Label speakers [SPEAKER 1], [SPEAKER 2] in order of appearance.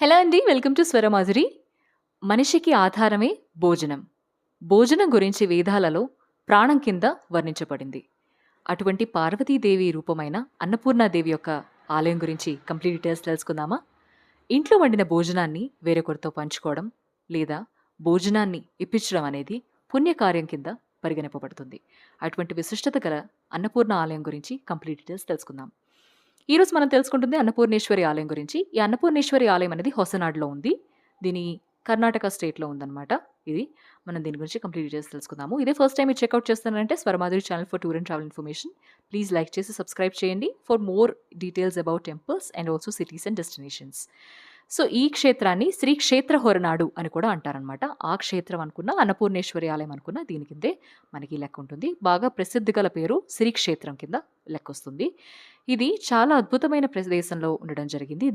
[SPEAKER 1] Hello అండి welcome to Swaramadhuri మనిషికి ఆధారమే భోజనం. భోజనం గురించి వేదాలలో ప్రాణం కింద వర్ణించబడింది. అటువంటి పార్వతీదేవి రూపమైన అన్నపూర్ణాదేవి యొక్క ఆలయం గురించి కంప్లీట్ డీటెయిల్స్ తెలుసుకుందామా? ఇంట్లో వండిన భోజనాన్ని వేరొకరితో పంచుకోవడం లేదా భోజనాన్ని ఇప్పించడం అనేది పుణ్యకార్యం కింద పరిగణింపబడుతుంది. అటువంటి విశిష్టత గల అన్నపూర్ణ ఆలయం గురించి కంప్లీట్ డీటెయిల్స్ తెలుసుకుందాం. ఈరోజు మనం తెలుసుకుంటుంది అన్నపూర్ణేశ్వరి ఆలయం గురించి. ఈ అన్నపూర్ణేశ్వరి ఆలయం అనేది హొసనాడులో ఉంది. దీని కర్ణాటక స్టేట్లో ఉందన్నమాట ఇది. మనం దీని గురించి కంప్లీట్ డీటెయిల్స్ తెలుసుకుందాము. ఇదే ఫస్ట్ టైం మీరు చెక్అవుట్ చేస్తున్నారంటే Swaramadhuri channel for tour and travel information. Please like చేసి సబ్స్క్రైబ్ చేయండి. For more details about temples and also cities and destinations. So ఈ క్షేత్రాన్ని శ్రీ క్షేత్ర హొరనాడు అని కూడా అంటారనమాట ఆ క్షేత్రం అనుకున్న అన్నపూర్ణేశ్వరి ఆలయం అనుకున్న దీని కిందే మనకి లెక్క ఉంటుంది. బాగా ప్రసిద్ధి గల పేరు శ్రీ క్షేత్రం కింద లెక్క వస్తుంది. ఇది చాలా అద్భుతమైన ప్రదేశంలో ఉండడం జరిగింది.